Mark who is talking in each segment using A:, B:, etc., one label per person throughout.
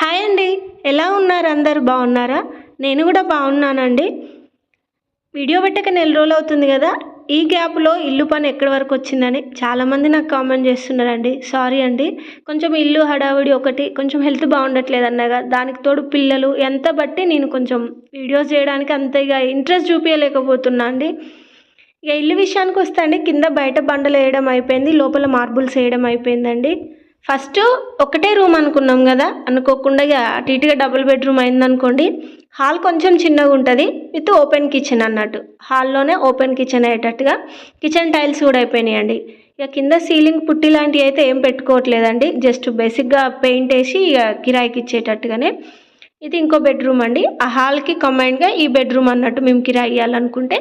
A: Hi అండి. ఎలా ఉన్నారు అందరు? బాగున్నారా? నేను కూడా బాగున్నానండి. వీడియో పెట్టక నెల రోజులు అవుతుంది కదా. ఈ గ్యాప్లో ఇల్లు పని ఎక్కడి వరకు వచ్చిందని చాలామంది నాకు కామెంట్ చేస్తున్నారండి. సారీ అండి. కొంచెం ఇల్లు హడావిడి ఒకటి కొంచెం హెల్త్ బాగుండట్లేదు అన్నగా దానికి తోడు పిల్లలు ఎంత బట్టి నేను కొంచెం వీడియోస్ చేయడానికి అంత ఇక ఇంట్రెస్ట్ చూపించలేకపోతున్నా అండి. ఇక ఇల్లు విషయానికి వస్తే అండి కింద బయట బండలు వేయడం అయిపోయింది లోపల మార్బుల్స్ వేయడం అయిపోయిందండి. ఫస్ట్ ఒకటే రూమ్ అనుకున్నాం కదా అనుకోకుండా ఇక అటు ఇటుగా డబుల్ బెడ్రూమ్ అయిందనుకోండి హాల్ కొంచెం చిన్నగా ఉంటుంది విత్ ఓపెన్ కిచెన్ అన్నట్టు. హాల్లోనే ఓపెన్ కిచెన్ అయ్యేటట్టుగా కిచెన్ టైల్స్ కూడా అయిపోయినాయండి. ఇక కింద సీలింగ్ పుట్టి లాంటివి అయితే ఏం పెట్టుకోవట్లేదండి జస్ట్ బేసిక్గా పెయింట్ వేసి ఇక కిరాయికి ఇచ్చేటట్టుగానే. ఇది ఇంకో బెడ్రూమ్ అండి. ఆ హాల్కి కంబైన్గా ఈ బెడ్రూమ్ అన్నట్టు మేము కిరాయి ఇవ్వాలనుకుంటే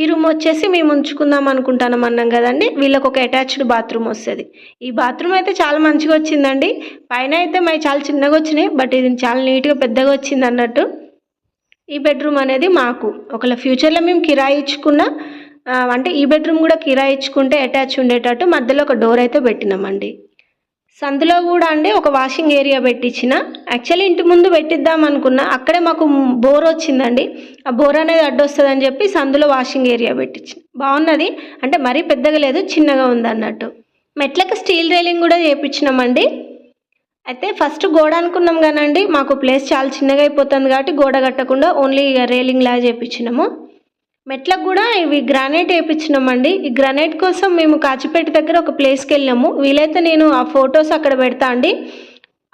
A: ఈ రూమ్ వచ్చేసి మేము ఉంచుకుందాం అనుకుంటాం అన్నాం కదండి. వీళ్ళకి ఒక అటాచ్డ్ బాత్రూమ్ వస్తుంది. ఈ బాత్రూమ్ అయితే చాలా మంచిగా వచ్చిందండి. పైన అయితే మై చాలా చిన్నగా వచ్చినాయి. బట్ ఇది చాలా నీట్గా పెద్దగా వచ్చింది అన్నట్టు. ఈ బెడ్రూమ్ అనేది మాకు ఒకవేళ ఫ్యూచర్లో మేము కిరాయి ఇచ్చుకున్న అంటే ఈ బెడ్రూమ్ కూడా కిరాయి ఇచ్చుకుంటే అటాచ్ ఉండేటట్టు మధ్యలో ఒక డోర్ అయితే పెట్టినామండి. సందులో కూడా అండి ఒక వాషింగ్ ఏరియా పెట్టించిన యాక్చువల్లీ ఇంటి ముందు పెట్టిద్దాం అనుకున్నా అక్కడే మాకు బోర్ వచ్చిందండి. ఆ బోర్ అనేది అడ్డొస్తుందని చెప్పి సందులో వాషింగ్ ఏరియా పెట్టించిన బాగున్నది? అంటే మరీ పెద్దగా లేదు చిన్నగా ఉంది అన్నట్టు మెట్లకి స్టీల్ రైలింగ్ కూడా చేయించినామండి అయితే ఫస్ట్ గోడ అనుకున్నాం కానండి మాకు ప్లేస్ చాలా చిన్నగా అయిపోతుంది కాబట్టి గోడ కట్టకుండా ఓన్లీ రైలింగ్ లాగా చేయించినాము మెట్లకు కూడా ఇవి గ్రానైట్ వేయించినామండి ఈ గ్రానైట్ కోసం మేము కాచిపేట దగ్గర ఒక ప్లేస్కి వెళ్ళాము. వీలైతే నేను ఆ ఫొటోస్ అక్కడ పెడతా అండి.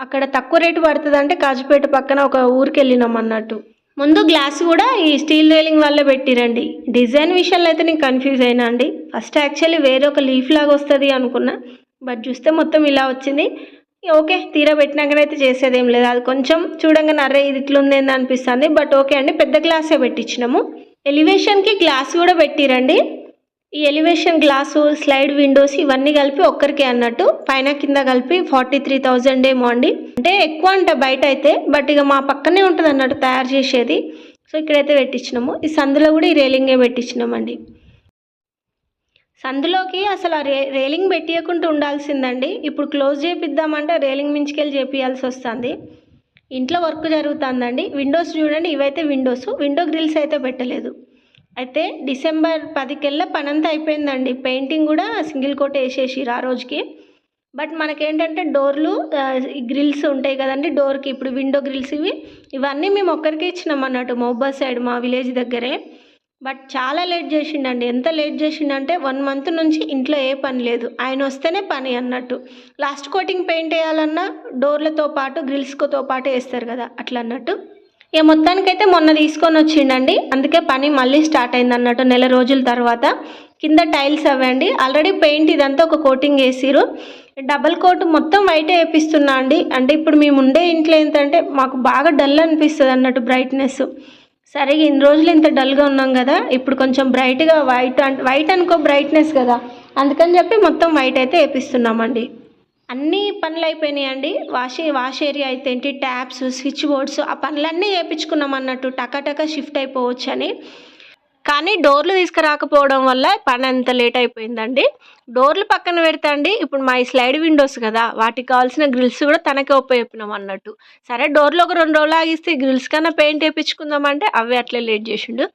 A: అక్కడ తక్కువ రేటు పడుతుంది అంటే కాచిపేట పక్కన ఒక ఊరికి వెళ్ళినాం అన్నట్టు. ముందు గ్లాస్ కూడా ఈ స్టీల్ రైలింగ్ వల్లే పెట్టిరండి. డిజైన్ విషయంలో అయితే నేను కన్ఫ్యూజ్ అయినా అండి. ఫస్ట్ యాక్చువల్లీ వేరే ఒక లీఫ్ లాగా వస్తుంది అనుకున్నా. బట్ చూస్తే మొత్తం ఇలా వచ్చింది. ఓకే తీరా పెట్టినాకనైతే చేసేది ఏం లేదు. అది కొంచెం చూడంగానే అరే ఇది ఇట్లుందేంది అనిపిస్తుంది. బట్ ఓకే అండి పెద్ద గ్లాసే పెట్టించినాము. ఎలివేషన్కి గ్లాస్ కూడా పెట్టిరండి. ఈ ఎలివేషన్ గ్లాసు స్లైడ్ విండోస్ ఇవన్నీ కలిపి ఒక్కరికి అన్నట్టు. పైన కింద కలిపి ఫార్టీ త్రీ థౌజండ్ ఏమో అండి. అంటే ఎక్కువ అంట బయట అయితే బట్ ఇక మా పక్కనే ఉంటుంది అన్నట్టు తయారు చేసేది. సో ఇక్కడైతే పెట్టించినాము. ఈ సందులో కూడా ఈ రేలింగే పెట్టించినామండి. సందులోకి అసలు ఆ రే రేలింగ్ పెట్టియకుండా ఉండాల్సిందండి. ఇప్పుడు క్లోజ్ చేపిద్దామంటే రేలింగ్ మించుకెళ్ళి చేపియాల్సి వస్తుంది. ఇంట్లో వర్క్ జరుగుతుందండి. విండోస్ చూడండి ఇవైతే విండోస్ విండో గ్రిల్స్ అయితే పెట్టలేదు. అయితే డిసెంబర్ పదికెల్లా పనంతా అయిపోయిందండి. పెయింటింగ్ కూడా సింగిల్ కోట్ వేసేసిరు ఆ రోజుకి. బట్ మనకేంటంటే డోర్లు ఈ గ్రిల్స్ ఉంటాయి కదండి డోర్కి. ఇప్పుడు విండో గ్రిల్స్ ఇవి ఇవన్నీ మేము ఒక్కరికే ఇచ్చినాం అన్నట్టు మహబూబా సైడ్ మా విలేజ్ దగ్గరే. బట్ చాలా లేట్ చేసిండండి. ఎంత లేట్ చేసిండంటే వన్ మంత్ నుంచి ఇంట్లో ఏ పని లేదు. ఆయన వస్తేనే పని అన్నట్టు. లాస్ట్ కోటింగ్ పెయింట్ వేయాలన్నా డోర్లతో పాటు గ్రిల్స్తో పాటు వేస్తారు కదా అట్లా అన్నట్టు ఇక మొత్తానికైతే మొన్న తీసుకొని వచ్చిండండి. అందుకే పని మళ్ళీ స్టార్ట్ అయింది అన్నట్టు నెల రోజుల తర్వాత కింద టైల్స్ అవ్వండి. ఆల్రెడీ పెయింట్ ఇదంతా ఒక కోటింగ్ వేసిరు డబల్ కోట్ మొత్తం వైట్ వేపిస్తున్నా అండి. అంటే ఇప్పుడు మేము ఉండే ఇంట్లో ఏంటంటే మాకు బాగా డల్ అనిపిస్తుంది అన్నట్టు బ్రైట్నెస్. సరే ఇన్ని రోజులు ఇంత డల్గా ఉన్నాం కదా ఇప్పుడు కొంచెం బ్రైట్గా వైట్ అంటే వైట్ అనుకో బ్రైట్నెస్ కదా. అందుకని చెప్పి మొత్తం వైట్ అయితే వేపిస్తున్నామండి. అన్ని పనులు అయిపోయినాయండి వాష్ వాష్ ఏరియా అయితే ఏంటి? ట్యాప్స్ స్విచ్ బోర్డ్స్ ఆ పనులన్నీ చేయించుకున్నాం అన్నట్టు టకటక షిఫ్ట్ అయిపోవచ్చు అని కానీ డోర్లు తీసుకురాకపోవడం వల్ల పని అంత లేట్ అయిపోయిందండి. డోర్లు పక్కన పెడతా అండి ఇప్పుడు మా ఈ స్లైడ్ విండోస్ కదా వాటికి కావాల్సిన గ్రిల్స్ కూడా తనకే ఉపయోగపినాం అన్నట్టు. సరే డోర్లో ఒక రెండు రోజులు ఆగిస్తే గ్రిల్స్ కన్నా పెయింట్ వేయించుకుందామంటే అవి అట్లే లేట్ చేసిండు.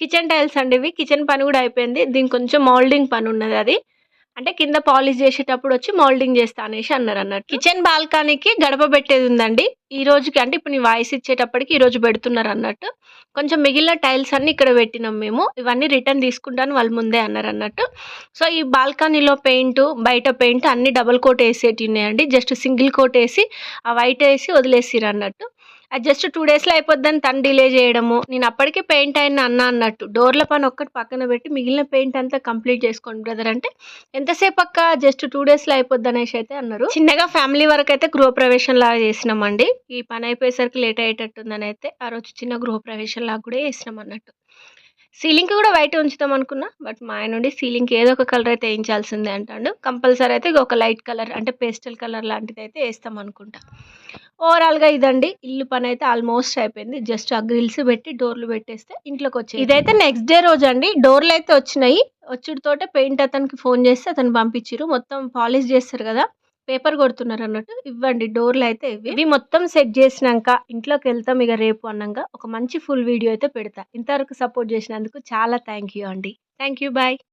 A: కిచెన్ టైల్స్ అండి ఇవి. కిచెన్ పని కూడా అయిపోయింది. దీనికి కొంచెం మౌల్డింగ్ పని ఉన్నది అది. అంటే కింద పాలిష్ చేసేటప్పుడు వచ్చి మౌల్డింగ్ చేస్తా అనేసి అన్నారు అన్నట్టు. కిచెన్ బాల్కనీకి గడప పెట్టేది ఉందండి. ఈ రోజుకి అంటే ఇప్పుడు నీ వాయిస్ ఇచ్చేటప్పటికి ఈ రోజు పెడుతున్నారు అన్నట్టు. కొంచెం మిగిలిన టైల్స్ అన్ని ఇక్కడ పెట్టినాం మేము. ఇవన్నీ రిటర్న్ తీసుకుంటాను వాళ్ళు ముందే అన్నారు అన్నట్టు. సో ఈ బాల్కనీలో పెయింట్ బయట పెయింట్ అన్ని డబుల్ కోట్ వేసేటి ఉన్నాయండి. జస్ట్ సింగిల్ కోట్ వేసి ఆ వైట్ వేసి వదిలేసిరు అన్నట్టు. అది జస్ట్ టూ డేస్లో అయిపోద్దని తను డిలే చేయడము. నేను అప్పటికే పెయింట్ అయిన అన్న అన్నట్టు. డోర్ల పని ఒక్కటి పక్కన పెట్టి మిగిలిన పెయింట్ అంతా కంప్లీట్ చేసుకోండి బ్రదర్ అంటే. ఎంతసేపు అక్క జస్ట్ టూ డేస్లో అయిపోద్ది అనేసి అయితే అన్నారు. చిన్నగా ఫ్యామిలీ వరకు అయితే గృహప్రవేశం లాగా చేసినామండి. ఈ పని అయిపోయేసరికి లేట్ అయ్యేటట్టుందని అయితే ఆ రోజు చిన్న గృహప్రవేశం లాగా కూడా చేసినాం అన్నట్టు. సీలింగ్ కూడా వైట్ ఉంచుదాం అనుకున్నా బట్ మా ఆయన నుండి సీలింగ్ ఏదో ఒక కలర్ అయితే వేయించాల్సిందే అంటాడు. కంపల్సరీ అయితే ఒక లైట్ కలర్ అంటే పేస్టల్ కలర్ లాంటిది అయితే వేస్తాం అనుకుంటా. ఓవరాల్గా ఇదండి. ఇల్లు పని అయితే ఆల్మోస్ట్ అయిపోయింది. జస్ట్ ఆ గ్రిల్స్ పెట్టి డోర్లు పెట్టేస్తే ఇంట్లోకి వచ్చి ఇదైతే నెక్స్ట్ డే రోజు అండి డోర్లు అయితే వచ్చినాయి వచ్చుడితోటే పెయింట్ అతనికి ఫోన్ చేస్తే అతను పంపించారు మొత్తం పాలిష్ చేస్తారు కదా పేపర్ కొడుతున్నారు అన్నట్టు. ఇవ్వండి డోర్లు అయితే ఇవి ఇవి మొత్తం సెట్ చేసినాక ఇంట్లోకి వెళ్తాం ఇక రేపు అన్నాక ఒక మంచి ఫుల్ వీడియో అయితే పెడతా. ఇంతవరకు సపోర్ట్ చేసినందుకు చాలా థ్యాంక్ యూ అండి. Thank you bye.